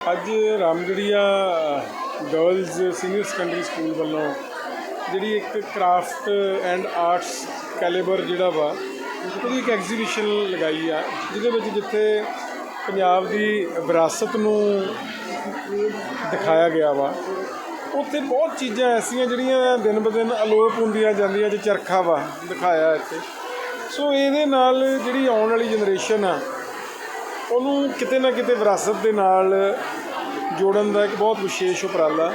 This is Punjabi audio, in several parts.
ਅੱਜ Ramgarhia girls senior secondary school ਵੱਲੋਂ ਜਿਹੜੀ ਇੱਕ ਕਰਾਫਟ ਐਂਡ ਆਰਟਸ ਕੈਲੇਬਰ ਜਿਹੜਾ ਵਾ, ਉਹਦੀ ਇੱਕ ਐਗਜ਼ੀਬਿਸ਼ਨ ਲਗਾਈ ਆ, ਜਿਹਦੇ ਵਿੱਚ ਜਿੱਥੇ ਪੰਜਾਬ ਦੀ ਵਿਰਾਸਤ ਨੂੰ ਦਿਖਾਇਆ ਗਿਆ ਵਾ। ਉੱਥੇ ਬਹੁਤ ਚੀਜ਼ਾਂ ਐਸੀਆਂ ਜਿਹੜੀਆਂ ਦਿਨ ਬ ਦਿਨ ਅਲੋਪ ਹੁੰਦੀਆਂ ਜਾਂਦੀਆਂ, ਜੇ ਚਰਖਾ ਵਾ ਦਿਖਾਇਆ ਇੱਥੇ। ਸੋ ਇਹਦੇ ਨਾਲ ਜਿਹੜੀ ਆਉਣ ਵਾਲੀ ਜਨਰੇਸ਼ਨ ਆ ਉਹਨੂੰ ਕਿਤੇ ਨਾ ਕਿਤੇ ਵਿਰਾਸਤ ਦੇ ਨਾਲ ਜੋੜਨ ਦਾ ਇੱਕ ਬਹੁਤ ਵਿਸ਼ੇਸ਼ ਉਪਰਾਲਾ।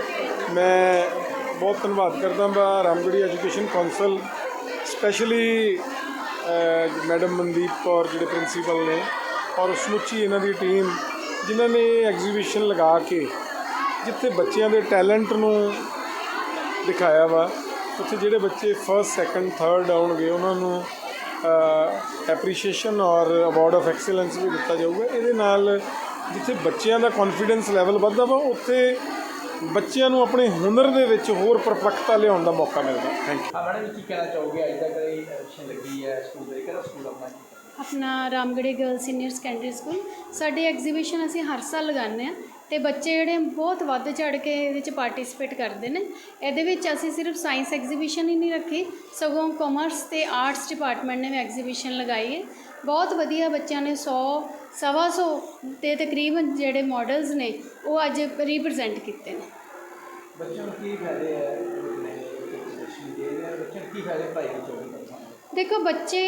ਮੈਂ ਬਹੁਤ ਧੰਨਵਾਦ ਕਰਦਾ ਹਾਂ Ramgarhia education council specially madam Mandeep Kaur ਜਿਹੜੇ ਪ੍ਰਿੰਸੀਪਲ ਨੇ ਔਰ ਸਮੁੱਚੀ ਇਹਨਾਂ ਦੀ ਟੀਮ ਜਿਨ੍ਹਾਂ ਨੇ ਐਗਜ਼ੀਬਿਸ਼ਨ ਲਗਾ ਕੇ ਜਿੱਥੇ ਬੱਚਿਆਂ ਦੇ ਟੈਲੈਂਟ ਨੂੰ ਦਿਖਾਇਆ ਵਾ, ਉੱਥੇ ਜਿਹੜੇ ਬੱਚੇ ਫਸਟ ਸੈਕੰਡ ਥਰਡ ਆਉਣਗੇ, ਉਹਨਾਂ ਨੂੰ ਐਪਰੀਸ਼ੀਏਸ਼ਨ ਔਰ ਅਵਾਰਡ ਆਫ ਐਕਸਲੈਂਸ ਵੀ ਦਿੱਤਾ ਜਾਊਗਾ। ਇਹਦੇ ਨਾਲ ਜਿੱਥੇ ਬੱਚਿਆਂ ਦਾ ਕੌਨਫੀਡੈਂਸ ਲੈਵਲ ਵੱਧਦਾ ਵਾ ਉੱਥੇ ਬੱਚਿਆਂ ਨੂੰ ਆਪਣੇ ਹੁਨਰ ਦੇ ਵਿੱਚ ਹੋਰ ਪਰਪੱਕਤਾ ਲਿਆਉਣ ਦਾ ਮੌਕਾ ਮਿਲਦਾ। ਥੈਂਕ ਯੂ ਹਾਂ ਮੈਡਮ ਕੀ ਕਹਿਣਾ ਚਾਹੋਗੇ? ਅੱਜ ਤੱਕ ਇਹ ਐਕਸ਼ਨ ਲੱਗੀ ਹੈ ਸਕੂਲ ਦੇ ਕਿਹੜਾ ਸਕੂਲ ਆਪਣਾ? ਆਪਣਾ Ramgarhia girl senior secondary school ਸਾਡੇ ਐਗਜ਼ੀਬਿਸ਼ਨ ਅਸੀਂ ਹਰ ਸਾਲ ਲਗਾਉਂਦੇ ਆ ਅਤੇ ਬੱਚੇ ਜਿਹੜੇ ਬਹੁਤ ਵੱਧ ਚੜ੍ਹ ਕੇ ਇਹਦੇ 'ਚ ਪਾਰਟੀਸਪੇਟ ਕਰਦੇ ਨੇ। ਇਹਦੇ ਵਿੱਚ ਅਸੀਂ ਸਿਰਫ ਸਾਇੰਸ ਐਗਜ਼ੀਬਿਸ਼ਨ ਹੀ ਨਹੀਂ ਰੱਖੀ, ਸਗੋਂ ਕਾਮਰਸ ਅਤੇ ਆਰਟਸ ਡਿਪਾਰਟਮੈਂਟ ਨੇ ਵੀ ਐਗਜ਼ੀਬਿਸ਼ਨ ਲਗਾਈ ਹੈ। ਬਹੁਤ ਵਧੀਆ ਬੱਚਿਆਂ ਨੇ 100 ਸਵਾ ਸੌ ਦੇ ਤਕਰੀਬਨ ਜਿਹੜੇ ਮਾਡਲਸ ਨੇ, ਉਹ ਅੱਜ ਰਿਪਰੈਜ਼ੈਂਟ ਕੀਤੇ ਨੇ। ਬੱਚਿਆਂ ਨੂੰ ਕੀ ਫਾਇਦੇ ਹੈ ਬੱਚਿਆਂ ਨੂੰ ਕੀ ਫਾਇਦੇ ਪੜ੍ਹਾਈ ਵਿੱਚ ਦੇਖੋ ਬੱਚੇ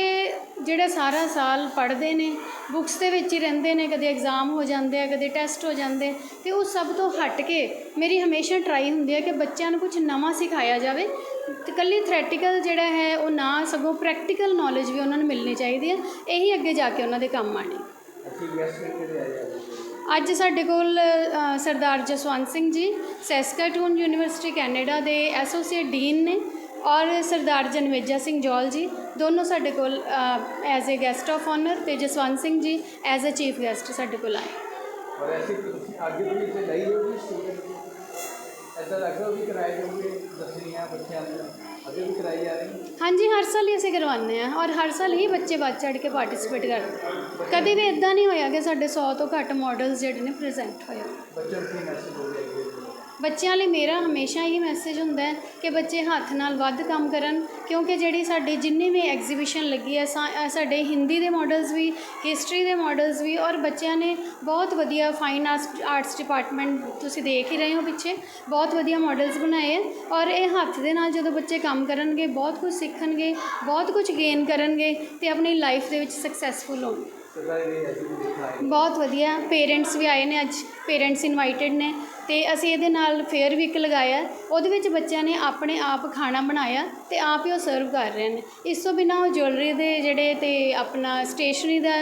ਜਿਹੜੇ ਸਾਰਾ ਸਾਲ ਪੜ੍ਹਦੇ ਨੇ ਬੁੱਕਸ ਦੇ ਵਿੱਚ ਹੀ ਰਹਿੰਦੇ ਨੇ ਕਦੇ ਐਗਜ਼ਾਮ ਹੋ ਜਾਂਦੇ ਆ ਕਦੇ ਟੈਸਟ ਹੋ ਜਾਂਦੇ ਤੇ ਉਹ ਸਭ ਤੋਂ ਹਟ ਕੇ ਮੇਰੀ ਹਮੇਸ਼ਾ ਟਰਾਈ ਹੁੰਦੀ ਹੈ ਕਿ ਬੱਚਿਆਂ ਨੂੰ ਕੁਝ ਨਵਾਂ ਸਿਖਾਇਆ ਜਾਵੇ ਤੇ ਕੱਲੀ ਥਿਓਰੈਟੀਕਲ ਜਿਹੜਾ ਹੈ ਉਹ ਨਾ ਸਗੋਂ ਪ੍ਰੈਕਟੀਕਲ ਨੌਲੇਜ ਵੀ ਉਹਨਾਂ ਨੂੰ ਮਿਲਣੀ ਚਾਹੀਦੀ ਹੈ ਇਹੀ ਅੱਗੇ ਜਾ ਕੇ ਉਹਨਾਂ ਦੇ ਕੰਮ ਆਣੀ ਅੱਜ ਸਾਡੇ ਕੋਲ Sardar Jaswant Singh ji Saskatoon university Canada ਦੇ ਐਸੋਸੀਏਟ ਡੀਨ ਨੇ ਔਰ ਸਰਦਾਰ ਜਨਵੇਜਾ ਸਿੰਘ ਜੌਲ ਜੀ ਦੋਨੋਂ ਸਾਡੇ ਕੋਲ as a guest of honour ਤੇ ਜਸਵੰਤ ਸਿੰਘ ਜੀ ਐਜ਼ ਅ ਚੀਫ ਗੈਸਟ ਸਾਡੇ ਕੋਲ ਆਏ। ਔਰ ਐਸੀ ਤੁਸੀਂ ਅੱਗੇ ਵੀ ਇੱਥੇ ਲਈ ਹੋਗੀ ਸਕੂਲ ਦੇ ਵਿੱਚ ਐਦਾਂ ਲੱਗਦਾ ਵੀ ਕਰਾਏ ਜਾਓਗੇ ਦਸਵੀਆਂ ਬੱਚਿਆਂ ਨੂੰ ਅੱਗੇ ਵੀ ਕਰਾਈ ਜਾ ਰਹੀ। ਹੈ ਹਾਂਜੀ ਹਰ ਸਾਲ ਹੀ ਅਸੀਂ ਕਰਵਾਉਂਦੇ ਹਾਂ ਔਰ ਹਰ ਸਾਲ ਹੀ ਬੱਚੇ ਵੱਧ ਚੜ ਕੇ ਪਾਰਟਿਸਿਪੇਟ ਕਰਦੇ ਕਦੇ ਵੀ ਇਦਾਂ ਨਹੀਂ ਹੋਇਆ ਕਿ ਸਾਡੇ 100 ਤੋਂ ਘੱਟ ਮਾਡਲਸ ਜਿਹੜੇ ਨੇ ਪ੍ਰੈਜ਼ੈਂਟ ਹੋਏ। ਬੱਚਿਆਂ ਨੂੰ ਕੀ ਮੈਸੇਜ ਹੋ ਗਿਆ ਬੱਚਿਆਂ ਲਈ ਮੇਰਾ ਹਮੇਸ਼ਾ ਇਹ ਮੈਸੇਜ ਹੁੰਦਾ ਹੈ ਕਿ ਬੱਚੇ ਹੱਥ ਨਾਲ ਵੱਧ ਕੰਮ ਕਰਨ ਕਿਉਂਕਿ ਜਿਹੜੀ ਸਾਡੀ ਜਿੰਨੀ ਵੀ ਐਗਜ਼ੀਬਿਸ਼ਨ ਲੱਗੀ ਹੈ ਸਾਡੇ ਹਿੰਦੀ ਦੇ ਮਾਡਲਸ ਵੀ ਹਿਸਟਰੀ ਦੇ ਮਾਡਲਸ ਵੀ ਔਰ ਬੱਚਿਆਂ ਨੇ ਬਹੁਤ ਵਧੀਆ ਫਾਈਨ ਆਰਟਸ ਡਿਪਾਰਟਮੈਂਟ ਤੁਸੀਂ ਦੇਖ ਹੀ ਰਹੇ ਹੋ ਪਿੱਛੇ ਬਹੁਤ ਵਧੀਆ ਮਾਡਲਸ ਬਣਾਏ ਹੈ ਔਰ ਇਹ ਹੱਥ ਦੇ ਨਾਲ ਜਦੋਂ ਬੱਚੇ ਕੰਮ ਕਰਨਗੇ ਬਹੁਤ ਕੁਝ ਸਿੱਖਣਗੇ ਬਹੁਤ ਕੁਝ ਗੇਨ ਕਰਨਗੇ ਤੇ ਆਪਣੀ ਲਾਈਫ ਦੇ ਵਿੱਚ ਸਕਸੈਸਫੁਲ ਹੋਣਗੇ। ਬਹੁਤ ਵਧੀਆ ਪੇਰੈਂਟਸ ਵੀ ਆਏ ਨੇ ਅੱਜ ਪੇਰੈਂਟਸ ਇਨਵਾਈਟਡ ਨੇ। ਅਤੇ ਅਸੀਂ ਇਹਦੇ ਨਾਲ ਫੇਅਰ ਵੀਕ ਲਗਾਇਆ। ਉਹਦੇ ਵਿੱਚ ਬੱਚਿਆਂ ਨੇ ਆਪਣੇ ਆਪ ਖਾਣਾ ਬਣਾਇਆ ਅਤੇ ਆਪ ਹੀ ਉਹ ਸਰਵ ਕਰ ਰਹੇ ਨੇ। ਇਸ ਤੋਂ ਬਿਨਾਂ ਉਹ ਜੁਐਲਰੀ ਦੇ ਜਿਹੜੇ ਅਤੇ ਆਪਣਾ ਸਟੇਸ਼ਨਰੀ ਦਾ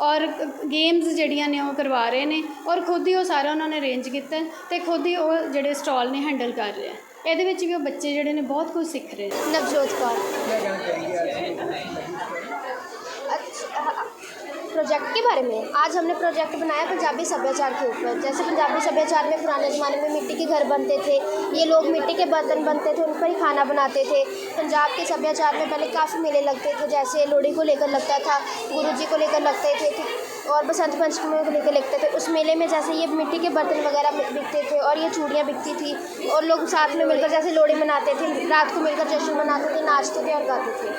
ਔਰ ਗੇਮਸ ਜਿਹੜੀਆਂ ਨੇ ਉਹ ਕਰਵਾ ਰਹੇ ਨੇ ਔਰ ਖੁਦ ਹੀ ਉਹ ਸਾਰਾ ਉਹਨਾਂ ਨੇ ਅਰੇਂਜ ਕੀਤਾ ਅਤੇ ਖੁਦ ਹੀ ਉਹ ਜਿਹੜੇ ਸਟਾਲ ਨੇ ਹੈਂਡਲ ਕਰ ਰਿਹਾ ਇਹਦੇ ਵਿੱਚ ਵੀ ਉਹ ਬੱਚੇ ਜਿਹੜੇ ਨੇ ਬਹੁਤ ਕੁਝ ਸਿੱਖ ਰਹੇ ਨੇ। ਨਵਜੋਤ ਕੌਰ। प्रोजेक्ट के बारे में। आज हमने प्रोजेक्ट बनाया पंजाबी सभ्याचार के ऊपर। जैसे पंजाबी सभ्याचार में पुराने ज़माने में मिट्टी के घर बनते थे, ये लोग मिट्टी के बर्तन बनते थे, उन पर ही खाना बनाते थे। पंजाब के सभ्याचार में पहले काफ़ी मेले लगते थे, जैसे लोहड़ी को लेकर लगता था गुरु जी को लेकर लगते थे और बसंत पंचमी को लेकर लगते थे। उस मेले में जैसे ये मिट्टी के बर्तन वगैरह बिकते थे और ये चूड़ियाँ बिकती थी, और लोग साथ में मिलकर जैसे लोहड़ी मनाते थे, रात को मिलकर जश्न मनाते थे, नाचते थे और गाते थे।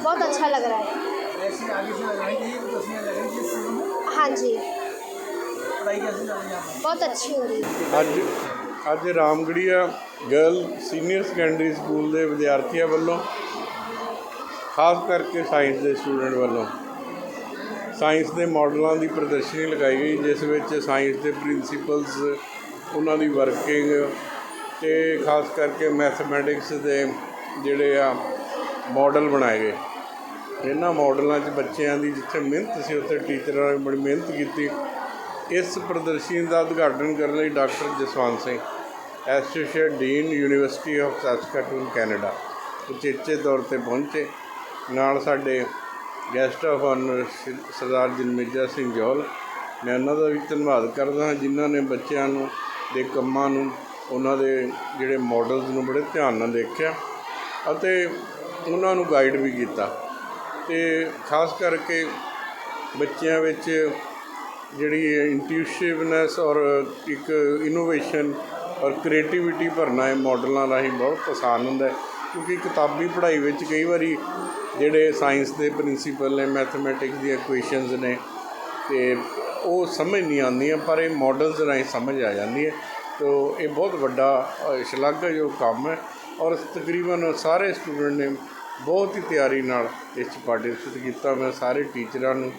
बहुत अच्छा लग रहा है। ऐसे आगे से लगानी चाहिए तो तस्वीरें लगेंगी स्कूलों में हाँ जी पढ़ाई कैसे चल रही है यहाँ पर बहुत अच्छी हो रही है ਅੱਜ ਅੱਜ Ramgarhia girl senior secondary school ਦੇ ਵਿਦਿਆਰਥੀਆਂ ਵੱਲੋਂ ਖਾਸ ਕਰਕੇ ਸਾਇੰਸ ਦੇ ਸਟੂਡੈਂਟ ਵੱਲੋਂ ਸਾਇੰਸ ਦੇ ਮਾਡਲਾਂ ਦੀ ਪ੍ਰਦਰਸ਼ਨੀ ਲਗਾਈ ਗਈ ਜਿਸ ਵਿੱਚ ਸਾਇੰਸ ਦੇ ਪ੍ਰਿੰਸੀਪਲਸ ਉਹਨਾਂ ਦੀ ਵਰਕਿੰਗ ਤੇ ਖਾਸ ਕਰਕੇ ਮੈਥਮੈਟਿਕਸ ਦੇ ਜਿਹੜੇ ਆ ਮਾਡਲ ਬਣਾਏ ਗਏ ਇਹਨਾਂ ਮਾਡਲਾਂ 'ਚ ਬੱਚਿਆਂ ਦੀ ਜਿੱਥੇ ਮਿਹਨਤ ਸੀ, ਉੱਥੇ ਟੀਚਰਾਂ ਨੇ ਬੜੀ ਮਿਹਨਤ ਕੀਤੀ। ਇਸ ਪ੍ਰਦਰਸ਼ਨੀ ਦਾ ਉਦਘਾਟਨ ਕਰਨ ਲਈ doctor Jaswant Singh, associate dean, university of Saskatoon, Canada, ਉਚੇਚੇ ਤੌਰ ਤੇ ਪਹੁੰਚੇ। ਨਾਲ ਸਾਡੇ guest of honour Sardar Janmeja Singh Johl ਮੈਂ ਉਹਨਾਂ ਦਾ ਵੀ ਧੰਨਵਾਦ ਕਰਦਾ ਹਾਂ, ਜਿਨ੍ਹਾਂ ਨੇ ਬੱਚਿਆਂ ਨੂੰ ਦੇ ਕੰਮਾਂ ਨੂੰ, ਉਹਨਾਂ ਦੇ ਜਿਹੜੇ ਮਾਡਲਸ ਨੂੰ ਬੜੇ ਧਿਆਨ ਨਾਲ ਦੇਖਿਆ ਅਤੇ ਉਹਨਾਂ ਨੂੰ ਗਾਈਡ ਵੀ ਕੀਤਾ। ਤੇ ਖਾਸ ਕਰਕੇ ਬੱਚਿਆਂ ਵਿੱਚ ਜਿਹੜੀ ਇੰਟਿਊਟਿਵਨੈਸ ਔਰ ਇੱਕ ਇਨੋਵੇਸ਼ਨ ਔਰ ਕ੍ਰੀਏਟੀਵਿਟੀ ਭਰਨਾ ਇਹ ਮਾਡਲਾਂ ਰਾਹੀਂ ਬਹੁਤ ਆਸਾਨ ਹੁੰਦਾ ਹੈ। ਕਿਉਂਕਿ ਕਿਤਾਬੀ ਪੜ੍ਹਾਈ ਵਿੱਚ ਕਈ ਵਾਰੀ ਜਿਹੜੇ ਸਾਇੰਸ ਦੇ ਪ੍ਰਿੰਸੀਪਲ ਨੇ ਮੈਥਮੈਟਿਕਸ ਦੀਆਂ ਇਕੁਏਸ਼ਨਸ ਨੇ ਤੇ ਉਹ ਸਮਝ ਨਹੀਂ ਆਉਂਦੀਆਂ ਪਰ ਇਹ ਮਾਡਲਸ ਰਾਹੀਂ ਸਮਝ ਆ ਜਾਂਦੀ ਹੈ। ਤੋ ਇਹ ਬਹੁਤ ਵੱਡਾ ਅ, ਸ਼ਲਾਘਾਯੋਗ ਕੰਮ ਹੈ। ਔਰ ਤਕਰੀਬਨ ਸਾਰੇ ਸਟੂਡੈਂਟ ਨੇ ਬਹੁਤ ਹੀ ਤਿਆਰੀ ਨਾਲ ਇਸ 'ਚ ਪਾਰਟਿਸਿਪੇਟ ਕੀਤਾ ਮੈਂ ਸਾਰੇ ਟੀਚਰਾਂ ਨੂੰ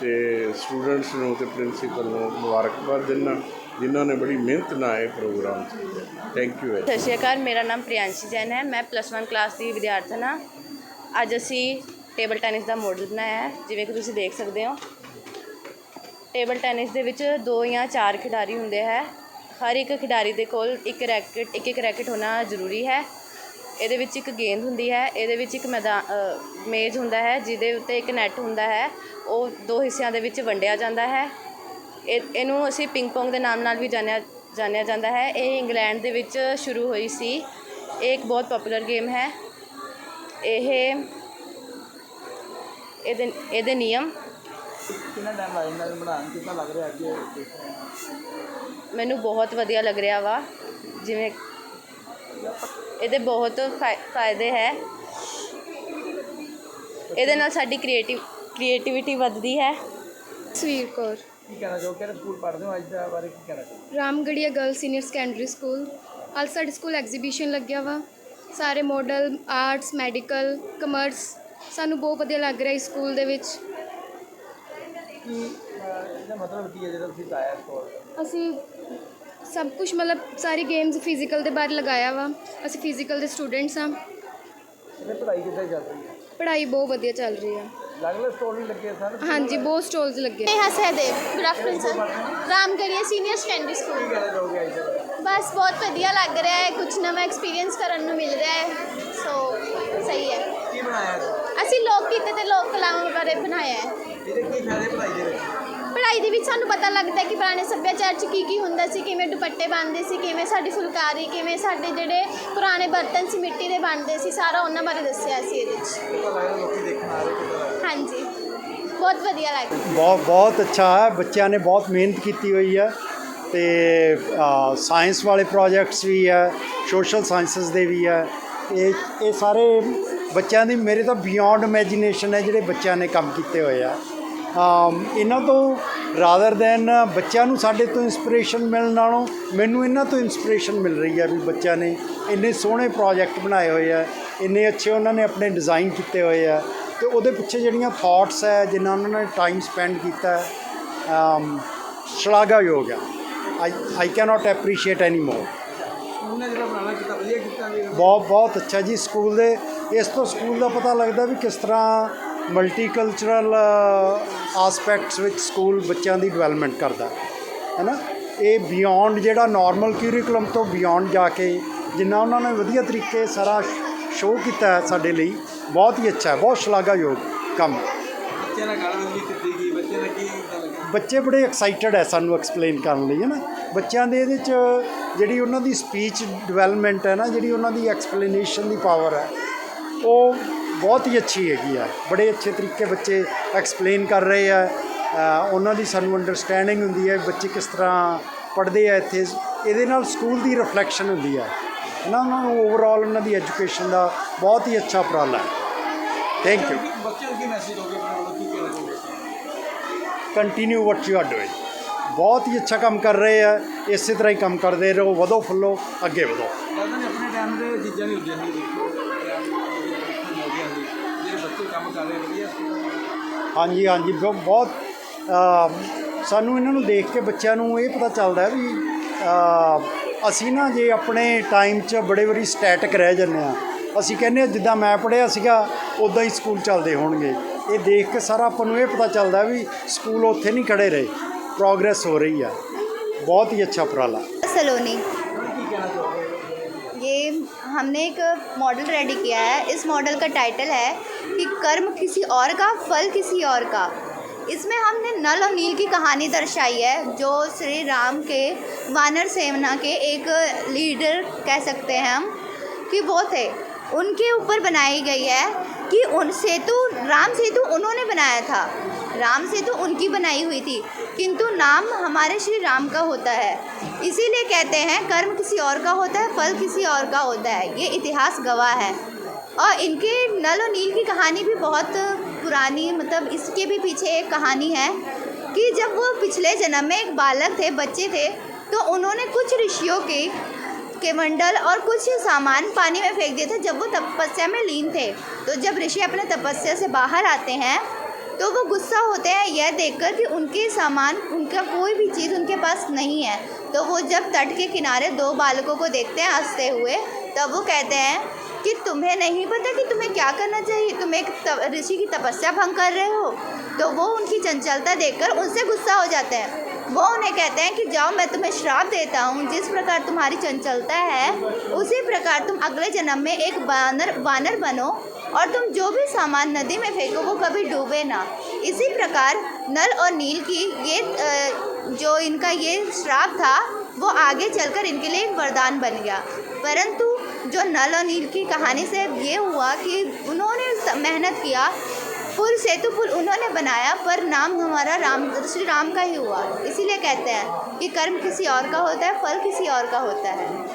ਤੇ ਸਟੂਡੈਂਟਸ ਨੂੰ ਤੇ ਪ੍ਰਿੰਸੀਪਲ ਨੂੰ ਮੁਬਾਰਕਬਾਦ ਦਿੰਦਾ, ਜਿਨ੍ਹਾਂ ਨੇ ਬੜੀ ਮਿਹਨਤ ਨਾਲ ਇਹ ਪ੍ਰੋਗਰਾਮ ਕੀਤਾ। ਥੈਂਕ ਯੂ ਸਤਿ ਸ਼੍ਰੀ ਅਕਾਲ, ਮੇਰਾ ਨਾਮ ਪ੍ਰਿयांशी ਜੈਨ ਹੈ। ਮੈਂ ਪਲੱਸ 1 ਕਲਾਸ ਦੀ ਵਿਦਿਆਰਥਣ ਹਾਂ। ਅੱਜ ਅਸੀਂ ਟੇਬਲ ਟੈਨਿਸ ਦਾ ਮਾਡਲ ਬਣਾਇਆ ਹੈ, ਜਿਵੇਂ ਕਿ ਤੁਸੀਂ ਦੇਖ ਸਕਦੇ ਹੋ। ਟੇਬਲ ਟੈਨਿਸ ਦੇ ਵਿੱਚ ਦੋ ਜਾਂ ਚਾਰ ਖਿਡਾਰੀ ਹੁੰਦੇ ਹੈ। ਹਰ ਇੱਕ ਖਿਡਾਰੀ ਦੇ ਕੋਲ ਇੱਕ ਰੈਕਟ ਇੱਕ ਇੱਕ ਰੈਕਟ ਹੋਣਾ ਜ਼ਰੂਰੀ ਹੈ। ਇਹਦੇ ਵਿੱਚ ਇੱਕ ਗੇਂਦ ਹੁੰਦੀ ਹੈ ਇਹਦੇ ਵਿੱਚ ਇੱਕ ਮੈਦਾਨ ਮੇਜ਼ ਹੁੰਦਾ ਹੈ ਜਿਹਦੇ ਉੱਤੇ ਇੱਕ ਨੈੱਟ ਹੁੰਦਾ ਹੈ ਉਹ ਦੋ ਹਿੱਸਿਆਂ ਦੇ ਵਿੱਚ ਵੰਡਿਆ ਜਾਂਦਾ ਹੈ। ਇਹ ਇਹਨੂੰ ਅਸੀਂ ਪਿੰਗ ਪੋਂਗ ਦੇ ਨਾਮ ਨਾਲ ਵੀ ਜਾਣਿਆ ਜਾਣਿਆ ਜਾਂਦਾ ਹੈ। ਇਹ ਇੰਗਲੈਂਡ ਦੇ ਵਿੱਚ ਸ਼ੁਰੂ ਹੋਈ ਸੀ। ਇਹ ਇੱਕ ਬਹੁਤ ਪਪੂਲਰ ਗੇਮ ਹੈ। ਇਹ ਇਹਦੇ ਇਹਦੇ ਨਿਯਮ। ਕਿੰਨਾ ਟਾਈਮ ਲੱਗ ਜਾਂਦਾ ਇਹਨੂੰ ਬਣਾਉਣ? ਨੂੰ? ਕਿੱਦਾਂ ਲੱਗ ਰਿਹਾ ਅੱਗੇ? ਦੇਖ ਰਹੇ ਹਾਂ ਮੈਨੂੰ ਬਹੁਤ ਵਧੀਆ ਲੱਗ ਰਿਹਾ ਵਾ। ਜਿਵੇਂ ਇਹਦੇ ਬਹੁਤ ਫਾਇ- ਫਾਇਦੇ ਹੈ। ਇਹਦੇ ਨਾਲ ਸਾਡੀ ਕ੍ਰੀਏਟਿਵ ਕ੍ਰੀਏਟੀਵਿਟੀ ਵੱਧਦੀ ਹੈ। ਸਵੀਰ ਕੌਰ। ਕੀ ਕਹਿਣਾ ਚਾਹੋ ਕਿਹੜੇ ਸਕੂਲ ਪੜ੍ਹਦੇ ਹੋ ਅੱਜ ਦਾ ਬਾਰੇ ਕੀ ਕਹਿਣਾ ਚਾਹੋ Ramgarhia girl senior secondary school. ਅੱਜ ਸਾਡੇ ਸਕੂਲ ਐਗਜ਼ੀਬਿਸ਼ਨ ਲੱਗਿਆ ਵਾ। ਸਾਰੇ ਮਾਡਲ ਆਰਟਸ ਮੈਡੀਕਲ ਕਮਰਸ ਸਾਨੂੰ ਬਹੁਤ ਵਧੀਆ ਲੱਗ ਰਿਹਾ ਇਸ ਸਕੂਲ ਦੇ ਵਿੱਚ। ਇਹਦਾ ਮਤਲਬ ਕੀ ਹੈ ਜਿਹੜਾ ਤੁਸੀਂ ਆਇਆ ਕੋਲ ਅਸੀਂ ਸਭ ਕੁਝ ਮਤਲਬ ਸਾਰੀ ਗੇਮਸ ਫਿਜ਼ੀਕਲ ਦੇ ਬਾਰੇ ਲਗਾਇਆ ਵਾ ਅਸੀਂ ਫਿਜ਼ੀਕਲ ਦੇ ਸਟੂਡੈਂਟਸ ਹਾਂ ਇਹਦੇ ਪੜ੍ਹਾਈ ਕਿੱਦਾਂ ਚੱਲ ਰਹੀ ਹੈ ਪੜ੍ਹਾਈ ਬਹੁਤ ਵਧੀਆ ਚੱਲ ਰਹੀ ਹੈ ਅਲੱਗ ਅਲੱਗ ਸਟੋਰੀ ਲੱਗੇ ਸਨ ਹਾਂਜੀ ਬਹੁਤ ਸਟੋਲਸ ਲੱਗੇ Neha Sahdev good afternoon sir Ramgarhia senior secondary ਕੀ ਸਕੂਲ ਕਹਿਣਾ ਚਾਹੋਗੇ ਅੱਜ ਦਾ ਬਸ ਬਹੁਤ ਵਧੀਆ ਲੱਗ ਰਿਹਾ ਹੈ ਕੁਝ ਨਵਾਂ ਐਕਸਪੀਰੀਅੰਸ ਕਰਨ ਨੂੰ ਮਿਲ ਰਿਹਾ ਹੈ ਸੋ ਸਹੀ ਹੈ ਕੀ ਬਣਾਇਆ ਹੈ? ਅਸੀਂ ਲੋਕ ਕਿੱਤੇ ਤੇ ਲੋਕ ਕਲਾਵਾਂ ਬਾਰੇ ਬਣਾਇਆ ਹੈ ਇਹਦੇ ਕੀ ਫਾਇਦੇ ਪੜ੍ਹਾਈ ਦੇ ਵਿੱਚ ਪੜ੍ਹਾਈ ਦੇ ਵਿੱਚ ਸਾਨੂੰ ਪਤਾ ਲੱਗਦਾ ਕਿ ਪੁਰਾਣੇ ਸੱਭਿਆਚਾਰ 'ਚ ਕੀ ਕੀ ਹੁੰਦਾ ਸੀ, ਕਿਵੇਂ ਦੁਪੱਟੇ ਬਣਦੇ ਸੀ, ਕਿਵੇਂ ਸਾਡੀ ਫੁਲਕਾਰੀ, ਕਿਵੇਂ ਸਾਡੇ ਜਿਹੜੇ ਪੁਰਾਣੇ ਬਰਤਨ ਸੀ, ਮਿੱਟੀ ਦੇ ਬਣਦੇ ਸੀ, ਸਾਰਾ ਉਹਨਾਂ ਬਾਰੇ ਦੱਸਿਆ ਸੀ ਇਹਦੇ 'ਚ। ਹਾਂਜੀ। ਬਹੁਤ ਵਧੀਆ ਲੱਗਦਾ ਬਹੁਤ ਬਹੁਤ ਅੱਛਾ ਹੈ। ਬੱਚਿਆਂ ਨੇ ਬਹੁਤ ਮਿਹਨਤ ਕੀਤੀ ਹੋਈ ਹੈ ਤੇ ਸਾਇੰਸ ਵਾਲੇ ਪ੍ਰੋਜੈਕਟਸ ਵੀ ਹੈ ਸੋਸ਼ਲ ਸਾਇੰਸਸ ਦੇ ਵੀ ਹੈ। ਇਹ ਇਹ ਸਾਰੇ ਬੱਚਿਆਂ ਦੀ, ਮੇਰੇ ਤਾਂ ਬਿਯੋਂਡ ਇਮੇਜਿਨੇਸ਼ਨ ਹੈ ਜਿਹੜੇ ਬੱਚਿਆਂ ਨੇ ਕੰਮ ਕੀਤੇ ਹੋਏ ਆ। ਇਹਨਾਂ ਤੋਂ ਰਾਦਰ ਦੈਨ ਬੱਚਿਆਂ ਨੂੰ ਸਾਡੇ ਤੋਂ ਇਨਸਪੀਰੇਸ਼ਨ ਮਿਲਣ ਨਾਲੋਂ ਮੈਨੂੰ ਇਹਨਾਂ ਤੋਂ ਇਨਸਪੀਰੇਸ਼ਨ ਮਿਲ ਰਹੀ ਹੈ ਵੀ ਬੱਚਿਆਂ ਨੇ ਇੰਨੇ ਸੋਹਣੇ ਪ੍ਰੋਜੈਕਟ ਬਣਾਏ ਹੋਏ ਆ ਇੰਨੇ ਅੱਛੇ ਉਹਨਾਂ ਨੇ ਆਪਣੇ ਡਿਜ਼ਾਈਨ ਕੀਤੇ ਹੋਏ ਆ। ਤੇ ਉਹਦੇ ਪਿੱਛੇ ਜਿਹੜੀਆਂ ਥਾਟਸ ਹੈ ਜਿਨ੍ਹਾਂ ਉਹਨਾਂ ਨੇ ਟਾਈਮ ਸਪੈਂਡ ਕੀਤਾ ਸ਼ਲਾਘਾਯੋਗ ਹੈ ਆਈ ਆਈ ਕੈਨੋਟ ਐਪਰੀਸ਼ੀਏਟ ਐਨੀ ਮੋਰ ਬਹੁਤ ਬਹੁਤ ਅੱਛਾ ਜੀ। ਸਕੂਲ ਦੇ ਇਸ ਤੋਂ ਸਕੂਲ ਦਾ ਪਤਾ ਲੱਗਦਾ ਵੀ ਕਿਸ ਤਰ੍ਹਾਂ ਮਲਟੀਕਲਚਰਲ ਆਸਪੈਕਟਸ ਵਿੱਚ ਸਕੂਲ ਬੱਚਿਆਂ ਦੀ ਡਿਵੈਲਪਮੈਂਟ ਕਰਦਾ ਹੈ ਨਾ ਇਹ ਬਿਯੋਂਡ ਜਿਹੜਾ ਨਾਰਮਲ ਕਿਊਰਿਕੂਲਮ ਤੋਂ ਬਿਯੋਂਡ ਜਾ ਕੇ ਜਿੰਨਾ ਉਹਨਾਂ ਨੇ ਵਧੀਆ ਤਰੀਕੇ ਸਾਰਾ ਸ਼ੋਅ ਕੀਤਾ ਹੈ ਸਾਡੇ ਲਈ ਬਹੁਤ ਹੀ ਅੱਛਾ ਹੈ ਬਹੁਤ ਸ਼ਲਾਘਾਯੋਗ ਕੰਮ। ਬੱਚਿਆਂ ਨਾਲ ਗੱਲ ਵੀ ਕੀਤੀ ਗਈ ਬੱਚਿਆਂ ਦਾ ਕੀ ਕਿੱਦਾਂ ਲੱਗਿਆ ਬੱਚੇ ਬੜੇ ਐਕਸਾਈਟਡ ਹੈ ਸਾਨੂੰ ਐਕਸਪਲੇਨ ਕਰਨ ਲਈ ਹੈ ਨਾ ਬੱਚਿਆਂ ਦੇ ਇਹਦੇ ਚ ਜਿਹੜੀ ਉਹਨਾਂ ਦੀ ਸਪੀਚ ਡਿਵੈਲਪਮੈਂਟ ਹੈ ਨਾ ਜਿਹੜੀ ਉਹਨਾਂ ਦੀ ਐਕਸਪਲੇਨੇਸ਼ਨ ਦੀ ਪਾਵਰ ਹੈ ਉਹ ਬਹੁਤ ਹੀ ਅੱਛੀ ਹੈਗੀ ਆ। ਬੜੇ ਅੱਛੇ ਤਰੀਕੇ ਬੱਚੇ ਐਕਸਪਲੇਨ ਕਰ ਰਹੇ ਆ। ਉਹਨਾਂ ਦੀ ਸਾਨੂੰ ਅੰਡਰਸਟੈਂਡਿੰਗ ਹੁੰਦੀ ਹੈ ਬੱਚੇ ਕਿਸ ਤਰ੍ਹਾਂ ਪੜ੍ਹਦੇ ਆ ਇੱਥੇ। ਇਹਦੇ ਨਾਲ ਸਕੂਲ ਦੀ ਰਿਫਲੈਕਸ਼ਨ ਹੁੰਦੀ ਹੈ ਇਹਨਾਂ ਨੂੰ ਓਵਰਆਲ ਉਹਨਾਂ ਦੀ ਐਜੂਕੇਸ਼ਨ ਦਾ ਬਹੁਤ ਹੀ ਅੱਛਾ ਉਪਰਾਲਾ ਹੈ। ਥੈਂਕ ਯੂ ਬੱਚਿਆਂ ਨੂੰ ਕੀ ਮੈਸੇਜ ਦੋਗੇ ਆਪਣੇ ਵੱਲੋਂ? ਕੀ ਕਹਿਣਾ ਚਾਹੋਗੇ continue what you are doing ਬਹੁਤ ਹੀ ਅੱਛਾ ਕੰਮ ਕਰ ਰਹੇ ਆ। ਇਸੇ ਤਰ੍ਹਾਂ ਹੀ ਕੰਮ ਕਰਦੇ ਰਹੋ। ਵਧੋ ਫੁੱਲੋ। ਅੱਗੇ ਵਧੋ। ਆਪਣੇ ਟਾਈਮ ਦੇ ਚੀਜ਼ਾਂ ਨਹੀਂ ਹੁੰਦੀਆਂ। ਸੀ ਦੇਖੋ ਹਾਂਜੀ ਹਾਂਜੀ ਬ- ਬਹੁਤ ਸਾਨੂੰ ਇਹਨਾਂ ਨੂੰ ਦੇਖ ਕੇ ਬੱਚਿਆਂ ਨੂੰ ਇਹ ਪਤਾ ਚੱਲਦਾ ਵੀ ਅਸੀਂ ਨਾ ਜੇ ਆਪਣੇ ਟਾਈਮ 'ਚ ਬੜੇ ਵਾਰੀ ਸਟੈਟਿਕ ਰਹਿ ਜਾਂਦੇ ਆ ਅਸੀਂ ਕਹਿੰਦੇ ਹਾਂ, ਜਿੱਦਾਂ ਮੈਂ ਪੜ੍ਹਿਆ ਸੀਗਾ ਉਦਾਂ ਹੀ ਸਕੂਲ ਚੱਲਦੇ ਹੋਣਗੇ। ਇਹ ਦੇਖ ਕੇ ਸਾਰਾ ਆਪਾਂ ਨੂੰ ਇਹ ਪਤਾ ਚੱਲਦਾ ਵੀ ਸਕੂਲ ਉੱਥੇ ਨਹੀਂ ਖੜੇ ਰਹੇ ਪ੍ਰੋਗਰੈਸ ਹੋ ਰਹੀ ਆ। ਬਹੁਤ ਹੀ ਅੱਛਾ ਉਪਰਾਲਾ। ਸਲੋਨੀ ये हमने एक मॉडल रेडी किया है। इस मॉडल का टाइटल है कि कर्म किसी और का, फल किसी और का। इसमें हमने नल और नील की कहानी दर्शाई है, जो श्री राम के, वानर सेना के एक लीडर कह सकते हैं हम, कि वो थे। उनके ऊपर बनाई गई है कि उन सेतु, राम सेतु उन्होंने बनाया था। राम सेतु उनकी बनाई हुई थी, किंतु नाम हमारे श्री राम का होता है। इसीलिए कहते हैं, कर्म किसी और का होता है, फल किसी और का होता है। ये इतिहास गवाह है। और इनके नल और नील की कहानी भी बहुत पुरानी मतलब इसके भी पीछे एक कहानी है कि जब वो पिछले जन्म में एक बालक थे, बच्चे थे तो उन्होंने कुछ ऋषियों के के मंडल और कुछ सामान पानी में फेंक दिए थे जब वो तपस्या में लीन थे। तो जब ऋषि अपने तपस्या से बाहर आते हैं तो वो गुस्सा होते हैं यह देखकर कि उनके सामान, उनका कोई भी चीज़ उनके पास नहीं है। तो वो जब तट के किनारे दो बालकों को देखते हैं हँसते हुए, तब वो कहते हैं कि तुम्हें नहीं पता कि तुम्हें क्या करना चाहिए? तुम एक ऋषि की तपस्या भंग कर रहे हो। तो वो उनकी चंचलता देखकर उनसे गुस्सा हो जाते हैं। वो उन्हें कहते हैं कि जाओ, मैं तुम्हें श्राप देता हूँ। जिस प्रकार तुम्हारी चंचलता है, उसी प्रकार तुम अगले जन्म में एक बानर वानर बनो। और तुम जो भी सामान नदी में फेंको, वो कभी डूबे ना। इसी प्रकार नल और नील की ये जो इनका ये श्राप था, वो आगे चलकर इनके लिए एक वरदान बन गया। परंतु जो नल और नील की कहानी से ये हुआ कि उन्होंने मेहनत किया पुल सेतु पुल उन्होंने बनाया, पर नाम हमारा राम, श्री राम का ही हुआ। इसीलिए कहते हैं कि कर्म किसी और का होता है, फल किसी और का होता है।